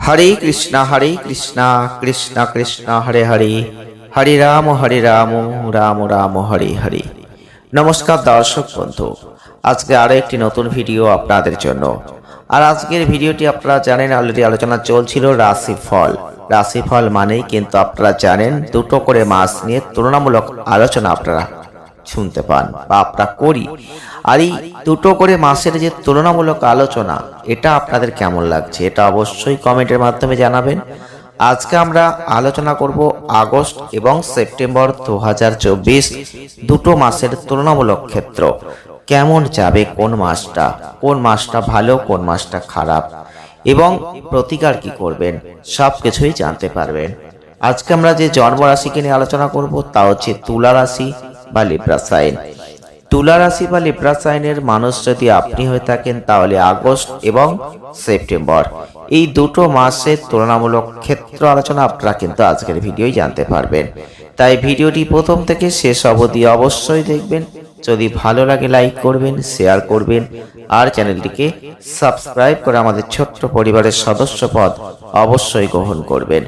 হরে কৃষ্ণ হরে কৃষ্ণ কৃষ্ণ কৃষ্ণ, হরে হরে। হরে রাম হরে রাম রাম রাম, হরে হরে। নমস্কার দর্শক বন্ধু, আজকে আরও একটি নতুন ভিডিও আপনাদের জন্য। আর আজকের ভিডিওটি আপনারা জানেন অলরেডি আলোচনা চলছিল রাশিফল। রাশিফল মানেই কিন্তু আপনারা জানেন, দুটো করে মাস নিয়ে তুলনামূলক আলোচনা আপনারা শুনতে পান বা আমরা করি। আর এই দুটো করে মাসের যে তুলনামূলক আলোচনা, এটা আপনাদের কেমন লাগছে? এটা অবশ্যই কমেন্টের মাধ্যমে জানাবেন। আজকে আমরা আলোচনা করব আগস্ট এবং সেপ্টেম্বর দু হাজার চব্বিশ দুটো মাসের তুলনামূলক ক্ষেত্র। কেমন যাবে কোন মাসটা? কোন মাসটা ভালো, কোন মাসটা খারাপ? এবং প্রতিকার কি করবেন? সব কিছুই জানতে পারবেন। আজকে আমরা যে জন্ম রাশিকে নিয়ে আলোচনা করব, তা হচ্ছে তুলা রাশি। বা লিব্রা সাইন তুলা রাশি বা লিব্রা সাইনের মানুষ যদি আপনি হয়ে থাকেন, তাহলে আগস্ট এবং সেপ্টেম্বর। এই দুটো মাসের তুলনামূলক ক্ষেত্র আলোচনা আপনারা কিন্তু আজকের ভিডিওই জানতে পারবেন। তাই ভিডিওটি প্রথম থেকে শেষ অবধি অবশ্যই দেখবেন। যদি ভালো লাগে, লাইক করবেন, শেয়ার করবেন, আর চ্যানেলটিকে সাবস্ক্রাইব করে আমাদের ছোট্ট পরিবারের সদস্য পদ অবশ্যই গ্রহণ করবেন।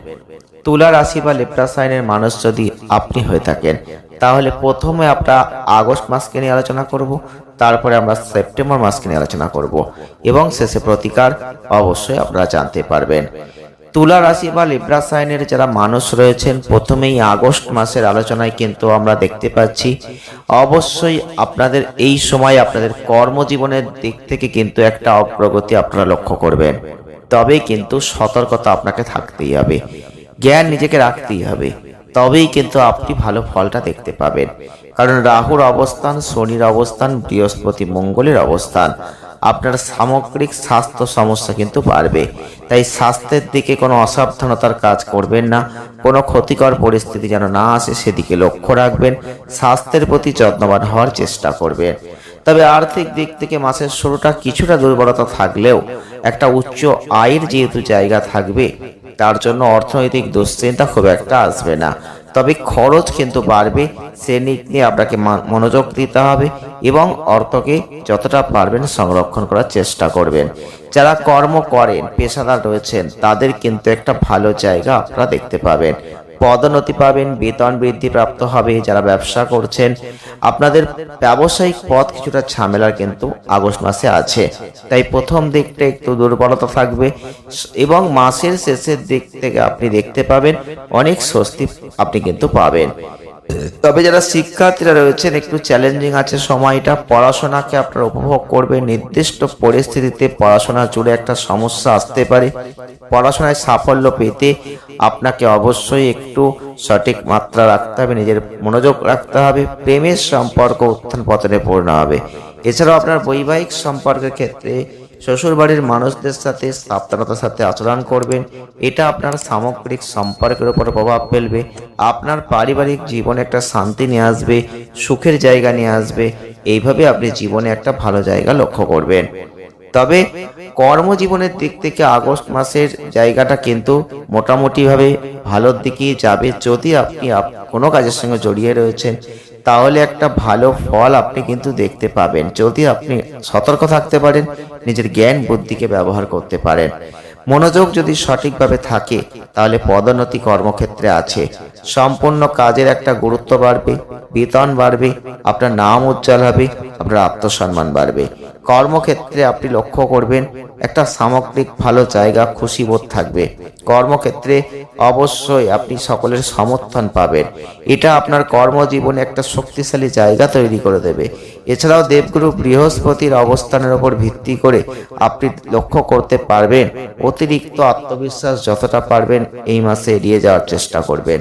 তুলা রাশি বা লেপ্রা সাইনের মানুষ যদি আপনি হয়ে থাকেন তাহলে প্রথমে আমরা আগস্ট মাসকে নিয়ে আলোচনা করব, তারপরে আমরা সেপ্টেম্বর মাসকে নিয়ে আলোচনা করব এবং শেষে প্রতিকার অবশ্যই আপনারা জানতে পারবেন। তুলা রাশি বা লিব্রা সাইনের যারা মানুষ রয়েছেন, প্রথমেই আগস্ট মাসের আলোচনায় কিন্তু আমরা দেখতে পাচ্ছি, অবশ্যই আপনাদের এই সময় আপনাদের কর্মজীবনের দিক থেকে কিন্তু একটা অগ্রগতি আপনারা লক্ষ্য করবেন। তবে কিন্তু সতর্কতা আপনাকে থাকতেই হবে, জ্ঞান নিজেকে রাখতেই হবে। তবেই কিন্তু আপনি ভালো ফলটা দেখতে পাবেন। কারণ রাহুর অবস্থান, শনির অবস্থান, বৃহস্পতি মঙ্গলের অবস্থান। আপনার সামগ্রিক স্বাস্থ্য সমস্যা কিন্তু বাড়বে। তাই স্বাস্থ্যের দিকে কোনো অসাবধানতার কাজ করবেন না। কোনো ক্ষতিকর পরিস্থিতি যেন না আসে, সেদিকে লক্ষ্য রাখবেন। স্বাস্থ্যের প্রতি যত্নবান হওয়ার চেষ্টা করবেন। তবে আর্থিক দিক থেকে মাসের শুরুটা কিছুটা দুর্বলতা থাকলেও একটা উচ্চ আয়ের যেহেতু জায়গা থাকবে, তার জন্য অর্থনৈতিক দুশ্চিন্তা খুব একটা আসবে না। তবে খরচ কিন্তু বাড়বে, সে দিক নিয়ে আপনাকে মনোযোগ দিতে হবে এবং অর্থকে যতটা পারবেন সংরক্ষণ করার চেষ্টা করবেন। যারা কর্ম করেন, পেশাদার রয়েছেন, তাদের কিন্তু একটা ভালো জায়গা আপনারা দেখতে পাবেন। পদোন্নতি পাবেন, বেতন বৃদ্ধি প্রাপ্ত হবে যারা ব্যবসা করছেন। আপনাদের ব্যবসায়িক পথ কিছুটা ঝামেলার কিন্তু আগস্ট মাসে আছে। তাই প্রথম দিকটা একটু দুর্বলতা থাকবে এবং মাসের শেষের দিক থেকে আপনি দেখতে পাবেন, অনেক স্বস্তি আপনি কিন্তু পাবেন। তবে যারা শিক্ষার্থীরা রয়েছেন, একটু চ্যালেঞ্জিং আছে সময়টা। পড়াশোনাকে আপনারা উপভোগ করবে নির্দিষ্ট পরিস্থিতিতে পড়াশোনা জুড়ে একটা সমস্যা আসতে পারে। পড়াশোনায় সাফল্য পেতে আপনাকে অবশ্যই একটু সঠিক মাত্রা রাখতে হবে, নিজের মনোযোগ রাখতে হবে, প্রেমের সম্পর্ক উত্থান পতনে পূর্ণ হবে। এছাড়াও আপনার বৈবাহিক সম্পর্কের ক্ষেত্রে শ্বশুরবাড়ির মানুষদের সাথে সাবধানতার সাথে আচরণ করবেন। এটা আপনার সামগ্রিক সম্পর্কের উপর প্রভাব ফেলবে। আপনার পারিবারিক জীবনে একটা শান্তি নিয়ে আসবে, সুখের জায়গা নিয়ে আসবে। এইভাবে আপনি জীবনে একটা ভালো জায়গা লক্ষ্য করবেন। তবে কর্মজীবনের দিক থেকে আগস্ট মাসের জায়গাটা কিন্তু মোটামুটিভাবে ভালোর দিকেই যাবে। যদি আপনি কোনো কাজের সঙ্গে জড়িয়ে রয়েছেন তাহলে একটা ভালো ফল আপনি কিন্তু দেখতে পাবেন। যদি আপনি সতর্ক থাকতে পারেন, নিজের জ্ঞান বুদ্ধিকে ব্যবহার করতে পারেন। মনোযোগ যদি সঠিকভাবে থাকে, তাহলে পদোন্নতি কর্মক্ষেত্রে আছে। সম্পূর্ণ কাজের একটা গুরুত্ব বাড়বে, বেতন বাড়বে, আপনার নাম উজ্জ্বল হবে, আপনার আত্মসম্মান বাড়বে। কর্মক্ষেত্রে আপনি লক্ষ্য করবেন, একটা সামগ্রিক ভালো জায়গা খুশিবোধ থাকবে। কর্মক্ষেত্রে অবশ্যই আপনি সকলের সমর্থন পাবেন। এটা আপনার কর্মজীবনে একটা শক্তিশালী জায়গা তৈরি করে দেবে। এছাড়াও দেবগুরু বৃহস্পতির অবস্থানের উপর ভিত্তি করে আপনি লক্ষ্য করতে পারবেন, অতিরিক্ত আত্মবিশ্বাস যতটা পারবেন এই মাসে এড়িয়ে যাওয়ার চেষ্টা করবেন।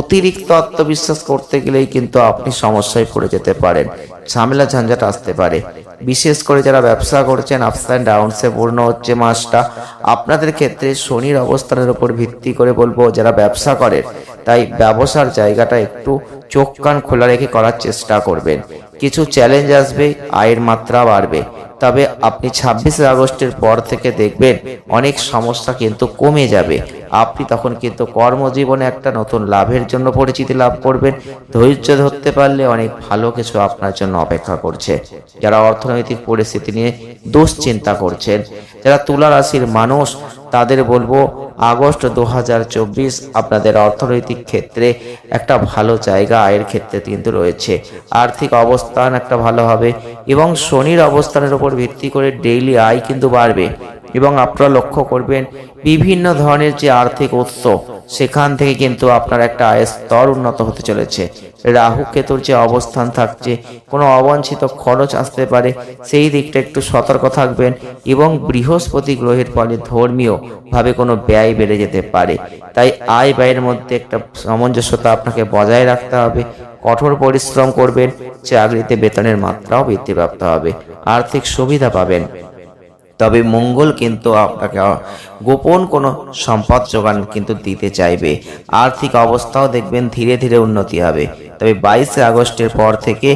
অতিরিক্ত আত্মবিশ্বাস করতে গেলেই কিন্তু আপনি সমস্যায় পড়ে যেতে পারেন, ঝামেলা ঝঞ্ঝাট আসতে পারে। বিশেষ করে যারা ব্যবসা করছেন আপস অ্যান্ড ডাউনসে পূর্ণ হচ্ছে মাসটা। আপনাদের ক্ষেত্রে শনির অবস্থানের উপর ভিত্তি করে বলব, যারা ব্যবসা করেন তাই ব্যবসার জায়গাটা একটু চোখ কান খোলা রেখে করার চেষ্টা করবেন। কিছু চ্যালেঞ্জ আসবে, আয়ের মাত্রা বাড়বে। তবে আপনি ছাব্বিশে আগস্টের পর থেকে দেখবেন, অনেক সমস্যা কিন্তু কমে যাবে। আপনি তখন কিন্তু কর্মজীবনে একটা নতুন লাভের জন্য পরিচিতি লাভ করবেন। ধৈর্য ধরতে পারলে অনেক ভালো কিছু আপনার জন্য অপেক্ষা করছে। যারা অর্থনৈতিক পরিস্থিতি নিয়ে দুশ্চিন্তা করছেন, যারা তুলা রাশির মানুষ, তাদের বলব, আগস্ট দু হাজার চব্বিশ আপনাদের অর্থনৈতিক ক্ষেত্রে একটা ভালো জায়গা আয়ের ক্ষেত্রে কিন্তু রয়েছে। আর্থিক অবস্থান একটা ভালো হবে এবং শনির অবস্থানের উপর ভিত্তি করে ডেইলি আয় কিন্তু বাড়বে। এবং আপনারা লক্ষ্য করবেন বিভিন্ন ধরনের যে আর্থিক উৎস, সেখান থেকে কিন্তু আপনার একটা আয়ের স্তর উন্নত হতে চলেছে। রাহু কেতুর যে অবস্থান থাকছে, কোনো অবাঞ্ছিত খরচ আসতে পারে, সেই দিকটা একটু সতর্ক থাকবেন এবং বৃহস্পতি গ্রহের ফলে ধর্মীয় ভাবে কোনো ব্যয় বেড়ে যেতে পারে। তাই আয় ব্যয়ের মধ্যে একটা সামঞ্জস্যতা আপনাকে বজায় রাখতে হবে, কঠোর পরিশ্রম করবেন, চাকরিতে বেতনের মাত্রাও বৃদ্ধিপ্রাপ্ত হবে, আর্থিক সুবিধা পাবেন। তবে মঙ্গল কিন্তু আপনাকে গোপন কোনো সম্পদ যোগান কিন্তু দিতে চাইবে। আর্থিক অবস্থাও দেখবেন ধীরে ধীরে উন্নতি হবে। তবে বাইশে আগস্টের পর থেকে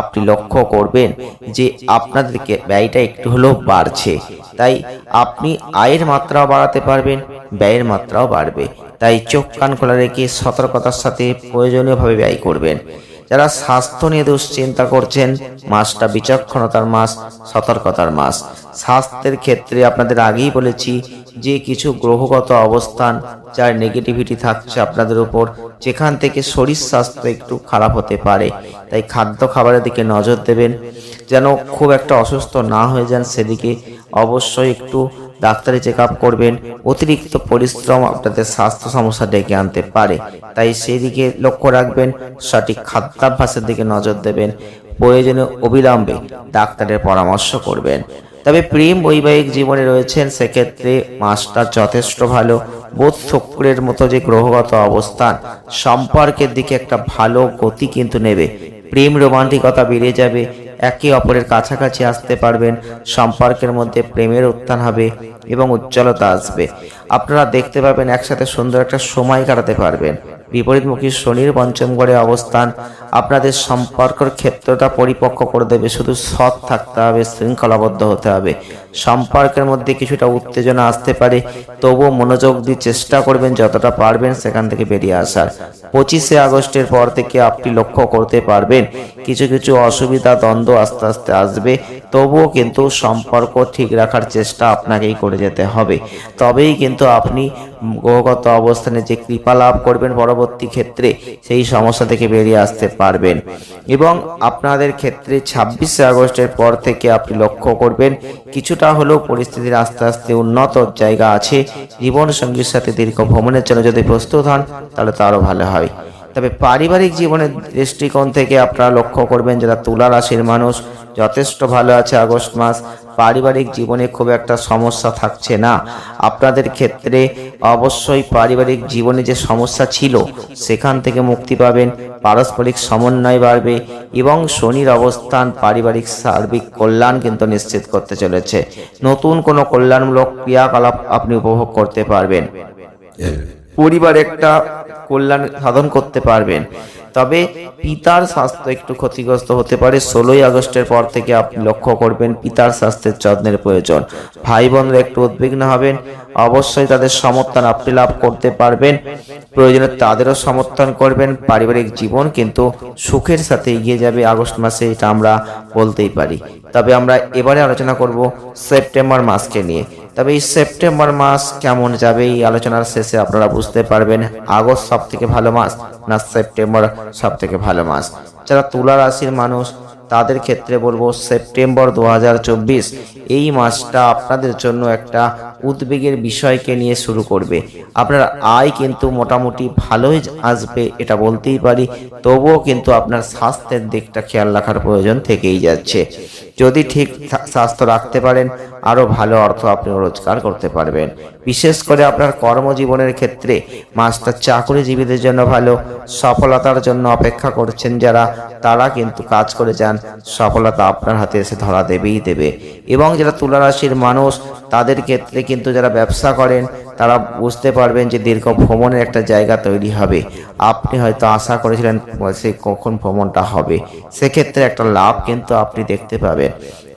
আপনি লক্ষ্য করবেন যে আপনাদেরকে ব্যয়টা একটু হলেও বাড়ছে। তাই আপনি আয়ের মাত্রাও বাড়াতে পারবেন, ব্যয়ের মাত্রাও বাড়বে। তাই চোখ কান খোলা রেখে সতর্কতার সাথে প্রয়োজনীয়ভাবে ব্যয় করবেন। যারা স্বাস্থ্য নিয়ে দুশ্চিন্তা করছেন মাসটা বিচক্ষণতার মাস সতর্কতার মাস স্বাস্থ্যের ক্ষেত্রে আপনাদের আগেই বলেছি, যে কিছু গ্রহগত অবস্থান যার নেগেটিভিটি থাকছে আপনাদের উপর, যেখান থেকে শরীর স্বাস্থ্য একটু খারাপ হতে পারে। তাই খাদ্য খাবারের দিকে নজর দেবেন। যেন খুব একটা অসুস্থ না হয়ে যান সেদিকে। অবশ্যই একটু ডাক্তারি চেক আপ করবেন, অতিরিক্ত পরিশ্রম আপনাদের স্বাস্থ্য সমস্যা ডেকে আনতে পারে। তাই সেই দিকে লক্ষ্য রাখবেন, সঠিক খাদ্যাভ্যাসের দিকে নজর দেবেন, প্রয়োজনে অবিলম্বে ডাক্তারের পরামর্শ করবেন। তবে প্রেম বৈবাহিক জীবনে রয়েছেন, সেক্ষেত্রে মাসটা যথেষ্ট ভালো। বোধ শুক্রের মতো যে গ্রহগত অবস্থান, সম্পর্কের দিকে একটা ভালো গতি কিন্তু নেবে। প্রেম রোমান্টিকতা বেড়ে যাবে একে অপরের কাছাকাছি আসতে পারবেন, সম্পর্কের মধ্যে প্রেমের উত্থান হবে এবং উজ্জ্বলতা আসবে। আপনারা দেখতে পাবেন একসাথে সুন্দর একটা সময় কাটাতে পারবেন। বিপরীতমুখী শনির পঞ্চম ঘরে অবস্থান। আপনাদের সম্পর্কের ক্ষেত্রটা পরিপক্ক করে দেবে, শুধু সৎ থাকতে হবে, শৃঙ্খলাবদ্ধ হতে হবে। সম্পর্কের মধ্যে কিছুটা উত্তেজনা আসতে পারে, তবুও মনোযোগ দিয়ে চেষ্টা করবেন, যতটা পারবেন সেখান থেকে বেরিয়ে আসার। পঁচিশে আগস্টের পর থেকে আপনি লক্ষ্য করতে পারবেন, কিছু কিছু অসুবিধা, দ্বন্দ্ব আস্তে আস্তে আসবে। তবুও কিন্তু সম্পর্ক ঠিক রাখার চেষ্টা আপনাকেই করে যেতে হবে। তবেই কিন্তু আপনি গ্রহগত অবস্থানে যে কৃপা লাভ করবেন পরবর্তী ক্ষেত্রে, সেই সমস্যা থেকে বেরিয়ে আসতে পারবেন। এবং আপনাদের ক্ষেত্রে ছাব্বিশে আগস্টের পর থেকে আপনি লক্ষ্য করবেন, কিছুটা হলেও পরিস্থিতির আস্তে আস্তে উন্নত জায়গা আছে। জীবন সঙ্গীর সাথে দীর্ঘ ভ্রমণের জন্য যদি প্রস্তুত হন, তাহলে তো আরও ভালো হয়। তবে পারিবারিক জীবনের দৃষ্টিকোণ থেকে আপনারা লক্ষ্য করবেন যারা তুলা রাশির মানুষ, যথেষ্ট ভালো আছে আগস্ট মাস, পারিবারিক জীবনে খুব একটা সমস্যা থাকছে না। আপনাদের ক্ষেত্রে অবশ্যই পারিবারিক জীবনে যে সমস্যা ছিল, সেখান থেকে মুক্তি পাবেন, পারস্পরিক সমন্বয় বাড়বে এবং শনির অবস্থান, পারিবারিক সার্বিক কল্যাণ কিন্তু নিশ্চিত করতে চলেছে। নতুন কোনো কল্যাণমূলক ক্রিয়াকলাপ আপনি উপভোগ করতে পারবেন। পরিবার একটা কল্যাণ সাধন করতে পারবেন। তবে পিতার স্বাস্থ্য একটু ক্ষতিগ্রস্ত হতে পারে। ষোলোই আগস্টের পর থেকে আপনি লক্ষ্য করবেন, পিতার স্বাস্থ্যের যত্নের প্রয়োজন। ভাই বোনরা একটু উদ্বিগ্ন হবেন। অবশ্যই তাদের সমর্থন আপনি লাভ করতে পারবেন। প্রয়োজনে তাদেরও সমর্থন করবেন। পারিবারিক জীবন কিন্তু সুখের সাথে এগিয়ে যাবে আগস্ট মাসে, এটা আমরা বলতেই পারি। তবে আমরা এবারে আলোচনা করব সেপ্টেম্বর মাসকে নিয়ে। তবে এই সেপ্টেম্বর মাস কেমন যাবে এই আলোচনার শেষে আপনারা বুঝতে পারবেন। আগস্ট সব থেকে ভালো মাস না সেপ্টেম্বর সব থেকে ভালো মাস। যারা তুলা রাশির মানুষ তাদের ক্ষেত্রে বলব সেপ্টেম্বর দু হাজার চব্বিশ এই মাসটা আপনাদের জন্য একটা উদ্বেগের বিষয়কে নিয়ে শুরু করবে। আপনার আয় কিন্তু মোটামুটি ভালোই আসবে, এটা বলতেই পারি। তবুও কিন্তু আপনার স্বাস্থ্যের দিকটা খেয়াল রাখার প্রয়োজন থেকেই যাচ্ছে। যদি ঠিক স্বাস্থ্য রাখতে পারেন, আরও ভালো অর্থ আপনি রোজগার করতে পারবেন। বিশেষ করে আপনার কর্মজীবনের ক্ষেত্রে মাস্টার চাকরিজীবীদের জন্য ভালো, সফলতার জন্য অপেক্ষা করছেন যারা, তারা কিন্তু কাজ করে যান। সফলতা আপনার হাতে এসে ধরা দেবেই দেবে। এবং যারা তুলা রাশির মানুষ, তাদের ক্ষেত্রে কিন্তু যারা ব্যবসা করেন, তারা বুঝতে পারবেন যে দীর্ঘ ভ্রমণের একটা জায়গা তৈরি হবে। আপনি হয়তো আশা করেছিলেন, সে কখন ভ্রমণটা হবে। সেক্ষেত্রে একটা লাভ কিন্তু আপনি দেখতে পাবেন।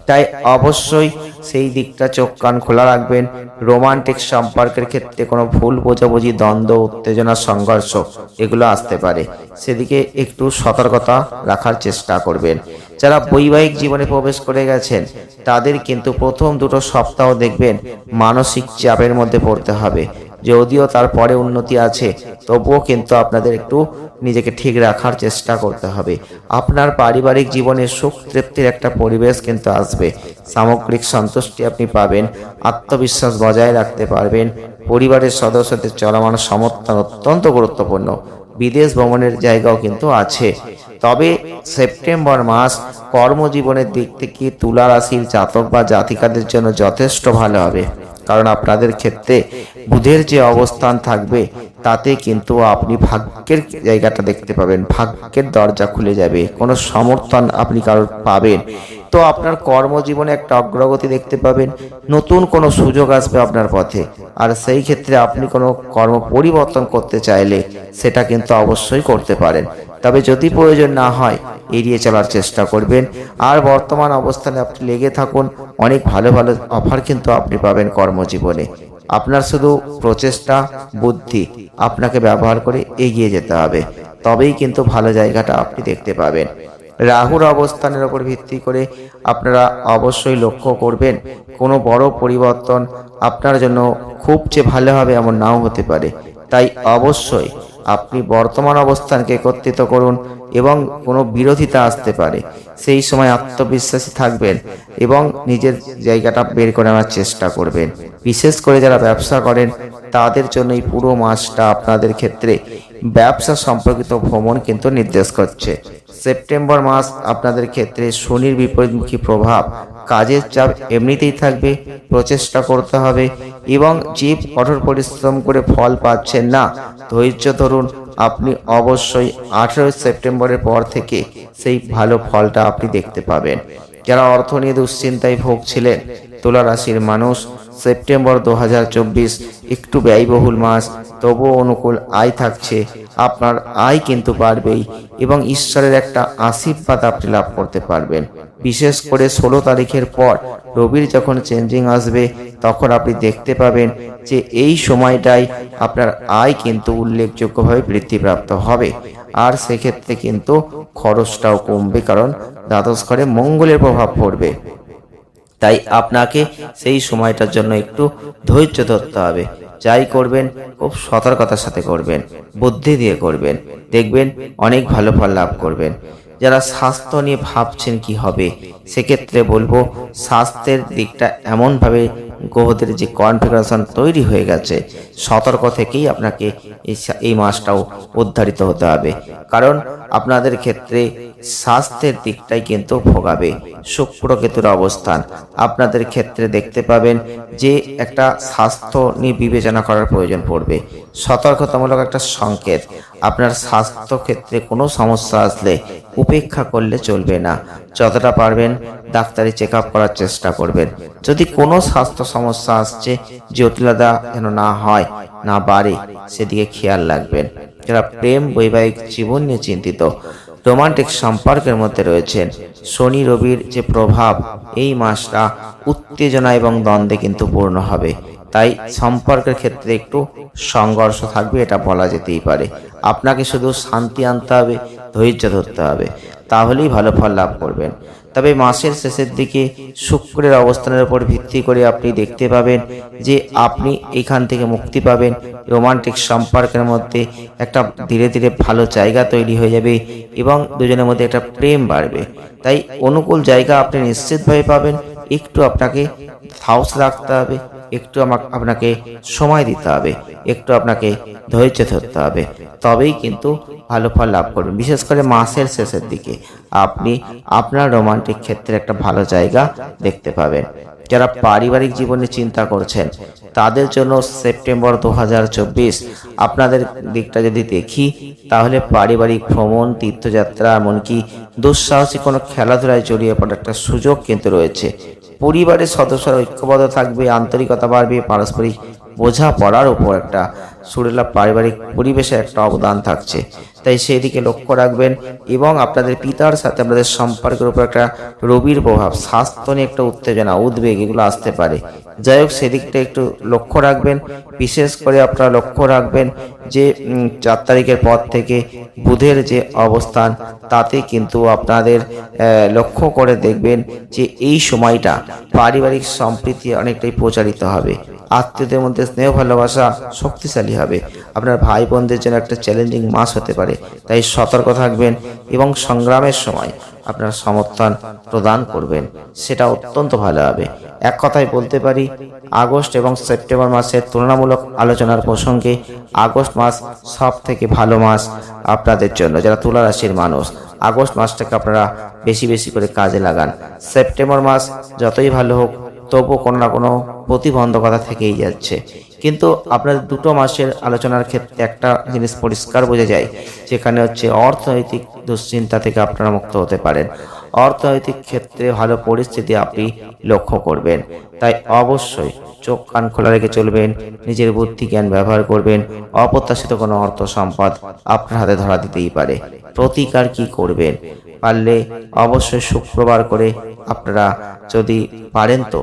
তাই অবশ্যই সেই দিকটা চোখ কান খোলা রাখবেন। রোমান্টিক সম্পর্কের ক্ষেত্রে কোনো ভুল বোঝাবুঝি, দ্বন্দ্ব, উত্তেজনা, সংঘর্ষ এগুলো আসতে পারে। সেদিকে একটু সতর্কতা রাখার চেষ্টা করবেন। যারা বৈবাহিক জীবনে প্রবেশ করে গেছেন, তাদের কিন্তু প্রথম দুটো সপ্তাহ দেখবেন মানসিক চাপের মধ্যে পড়তে হবে। যদিও তারপরে উন্নতি আছে, তবুও কিন্তু আপনাদের একটু নিজেকে ঠিক রাখার চেষ্টা করতে হবে। আপনার পারিবারিক জীবনে সুখ তৃপ্তির একটা পরিবেশ কিন্তু আসবে। সামগ্রিক সন্তুষ্টি আপনি পাবেন, আত্মবিশ্বাস বজায় রাখতে পারবেন, পরিবারের সদস্যদের চলমান সমর্থন অত্যন্ত গুরুত্বপূর্ণ, বিদেশ ভ্রমণের জায়গাও কিন্তু আছে। তবে সেপ্টেম্বর মাস কর্মজীবনের দিক থেকে তুলা রাশির জাতক বা জাতিকাদের জন্য যথেষ্ট ভালো হবে। কারণ আপনাদের ক্ষেত্রে বুধের যে অবস্থান থাকবে, তাতে কিন্তু আপনি ভাগ্যের জায়গাটা দেখতে পাবেন, ভাগ্যের দরজা খুলে যাবে, কোনো সমর্থন আপনি কারোর পাবেন। তো আপনার কর্মজীবনে একটা অগ্রগতি দেখতে পাবেন, নতুন কোনো সুযোগ আসবে আপনার পথে। আর সেই ক্ষেত্রে আপনি কোনো কর্ম পরিবর্তন করতে চাইলে সেটা কিন্তু অবশ্যই করতে পারেন। তবে যদি প্রয়োজন না হয় এড়িয়ে চলার চেষ্টা করবেন। আর বর্তমান অবস্থানে আপনি লেগে থাকুন। অনেক ভালো ভালো অফার কিন্তু আপনি পাবেন কর্মজীবনে। আপনার শুধু প্রচেষ্টা, বুদ্ধি আপনাকে ব্যবহার করে এগিয়ে যেতে হবে। তবেই কিন্তু ভালো জায়গাটা আপনি দেখতে পাবেন। রাহুর অবস্থানের উপর ভিত্তি করে আপনারা অবশ্যই লক্ষ্য করবেন, কোনো বড় পরিবর্তন আপনার জন্য খুব যে ভালো হবে এমন নাও হতে পারে। তাই অবশ্যই আপনি বর্তমান অবস্থানকে একত্রিত করুন এবং কোনো বিরোধিতা আসতে পারে। সেই সময় আত্মবিশ্বাসী থাকবেন এবং নিজের জায়গাটা বের করে আনার চেষ্টা করবেন। বিশেষ করে যারা ব্যবসা করেন, তাদের জন্য এই পুরো মাসটা আপনাদের ক্ষেত্রে ব্যবসা সম্পর্কিত ভ্রমণ কিন্তু নির্দেশ করছে। সেপ্টেম্বর মাস আপনাদের ক্ষেত্রে শনির বিপরীতমুখী প্রভাব, কাজের চাপ এমনিতেই থাকবে, প্রচেষ্টা করতে হবে এবং যে কঠোর পরিশ্রম করে ফল পাচ্ছেন না। ধৈর্য ধরুন, আপনি অবশ্যই আঠেরোই সেপ্টেম্বরের পর থেকে সেই ভালো ফলটা আপনি দেখতে পাবেন। যারা অর্থ নিয়ে দুশ্চিন্তায় ভুগছিলেন তুলা রাশির মানুষ সেপ্টেম্বর দু হাজার চব্বিশ, একটু ব্যয়বহুল মাস, তবুও অনুকূল আয় থাকছে। আপনার আয় কিন্তু বাড়বেই এবং ঈশ্বরের একটা আশীর্বাদ আপনি লাভ করতে পারবেন। বিশেষ করে ষোলো তারিখের পর রবির যখন চেঞ্জিং আসবে, তখন আপনি দেখতে পাবেন যে এই সময়টাই আপনার আয় কিন্তু উল্লেখযোগ্যভাবে বৃদ্ধিপ্রাপ্ত হবে। আর সেক্ষেত্রে কিন্তু খরচটাও কমবে কারণ দ্বাদশ ঘরে মঙ্গলের প্রভাব পড়বে। তাই আপনাকে সেই সময়টার জন্য একটু ধৈর্য ধরতে হবে। যাই করবেন, খুব সতর্কতার সাথে করবেন, বুদ্ধি দিয়ে করবেন। দেখবেন অনেক ভালো ফল লাভ করবেন। যারা স্বাস্থ্য নিয়ে ভাবছেন কি হবে, সেক্ষেত্রে বলব স্বাস্থ্যের দিকটা এমনভাবে গ্রহদের যে কনফিগারেশন তৈরি হয়ে গেছে, সতর্ক থেকেই আপনাকে এই মাসটাও উদ্ধারিত হতে হবে। কারণ আপনাদের ক্ষেত্রে স্বাস্থ্যের দিকটাই কিন্তু ভোগাবে। শুক্র কেতুর অবস্থান, আপনাদের ক্ষেত্রে দেখতে পাবেন যে একটা স্বাস্থ্য নিয়ে বিবেচনা করার প্রয়োজন পড়বে। সতর্কতামূলক একটা সংকেত, আপনার স্বাস্থ্য ক্ষেত্রে কোনো সমস্যা আসলে উপেক্ষা করলে চলবে না। যতটা পারবেন ডাক্তারি চেক করার চেষ্টা করবেন। যদি কোনো স্বাস্থ্য সমস্যা আসছে জটিলতা যেন না হয়, না বাড়ে, সেদিকে খেয়াল রাখবেন। যারা প্রেম, বৈবাহিক জীবন নিয়ে চিন্তিত, রোমান্টিক সম্পর্কের মধ্যে রয়েছেন, শনি রবির যে প্রভাব, এই মাসটা উত্তেজনা এবং দ্বন্দ্বে কিন্তু পূর্ণ হবে। তাই সম্পর্কের ক্ষেত্রে একটু সংঘর্ষ থাকবে, এটা বলা যেতেই পারে। আপনাকে শুধু শান্তি আনতে হবে, ধৈর্য ধরতে হবে। তাহলেই ভালো ফল লাভ করবেন। তবে মাসের শেষের দিকে শুক্রের অবস্থানের উপর ভিত্তি করে আপনি দেখতে পাবেন যে আপনি এখান থেকে মুক্তি পাবেন। রোমান্টিক সম্পর্কের মধ্যে একটা ধীরে ধীরে ভালো জায়গা তৈরি হয়ে যাবে এবং দুজনের মধ্যে একটা প্রেম বাড়বে। তাই অনুকূল জায়গা আপনি নিশ্চিতভাবে পাবেন। একটু আপনাকে হাউস রাখতে হবে, একটু আমাকে আপনাকে সময় দিতে হবে, একটু আপনাকে ধৈর্য ধরতে হবে। তবেই কিন্তু ভালো ফল লাভ করবেন। বিশেষ করে মাসের শেষের দিকে আপনি আপনার রোমান্টিক ক্ষেত্রে একটা ভালো জায়গা দেখতে পাবেন। যারা পারিবারিক জীবনে চিন্তা করছেন, তাদের জন্য সেপ্টেম্বর দু হাজার চব্বিশ আপনাদের দিকটা যদি দেখি, তাহলে পারিবারিক ভ্রমণ, তীর্থযাত্রা, এমনকি দুঃসাহসী কোনো খেলাধুলায় জড়িয়ে পড়ার একটা সুযোগ কিন্তু রয়েছে। পরিবারের সদস্যরা ঐক্যবদ্ধ থাকবে, আন্তরিকতা বাড়বে, পারস্পরিক বোঝাপড়ার উপর একটা সুরেলা পারিবারিক পরিবেশে একটা অবদান থাকছে। তাই সেই দিকে লক্ষ্য রাখবেন এবং আপনাদের পিতার সাথে আপনাদের সম্পর্কের উপর একটা রবির প্রভাব, স্বাস্থ্য নিয়ে একটা উত্তেজনা, উদ্বেগ এগুলো আসতে পারে। যাই হোক, সেদিকটা একটু লক্ষ্য রাখবেন। বিশেষ করে আপনারা লক্ষ্য রাখবেন যে চার তারিখের পর থেকে বুধের যে অবস্থান, তাতে কিন্তু আপনাদের লক্ষ্য করে দেখবেন যে এই সময়টা পারিবারিক সম্প্রীতি অনেকটাই প্রচারিত হবে। আত্মীয়দের মধ্যে স্নেহ ভালোবাসা শক্তিশালী হবে। আপনার ভাই বোনদের জন্য একটা চ্যালেঞ্জিং মাস হতে পারে। তাই সতর্ক থাকবেন এবং সংগ্রামের সময় আপনার সমর্থন প্রদান করবেন। সেটা অত্যন্ত ভালো হবে। এক কথায় বলতে পারি, আগস্ট এবং সেপ্টেম্বর মাসের তুলনামূলক আলোচনার প্রসঙ্গে আগস্ট মাস সব থেকে ভালো মাস আপনাদের জন্য, যারা তুলা রাশির মানুষ। আগস্ট মাসটাকে আপনারা বেশি বেশি করে কাজে লাগান। সেপ্টেম্বর মাস যতই ভালো হোক, তবুও কোনো না কোনো প্রতিবন্ধকতা থেকেই যাচ্ছে। কিন্তু আপনাদের দুটো মাসের আলোচনার ক্ষেত্রে একটা জিনিস পরিষ্কার বোঝা যায়, যেখানে হচ্ছে অর্থনৈতিক দুশ্চিন্তা থেকে আপনারা মুক্ত হতে পারেন। অর্থনৈতিক ক্ষেত্রে ভালো পরিস্থিতি আপনি লক্ষ্য করবেন। তাই অবশ্যই চোখ কান খোলা রেখে চলবেন, নিজের বুদ্ধি জ্ঞান ব্যবহার করবেন, অপ্রত্যাশিত কোনো অর্থ সম্পদ আপনার হাতে ধরা দিতেই পারে। প্রতিকার কি করবেন? পারলে অবশ্যই শুক্রবার করে আপনারা যদি পারেন তো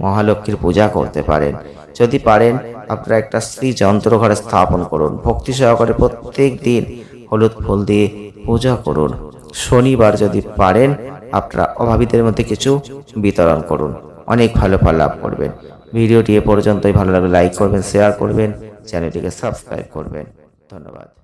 মহালক্ষ্মীর পূজা করতে পারেন। যদি পারেন, আপনারা একটা স্ত্রী যন্ত্র ঘরে স্থাপন করুন। ভক্তি সহকারে প্রত্যেক দিন হলুদ ফুল দিয়ে পূজা করুন। শনিবার যদি পারেন, আপনারা অভাবীদের মধ্যে কিছু বিতরণ করুন। অনেক ভালো ফল লাভ করবেন। ভিডিওটি এ পর্যন্তই। ভালো লাগলে লাইক করবেন, শেয়ার করবেন, চ্যানেলটিকে সাবস্ক্রাইব করবেন। ধন্যবাদ।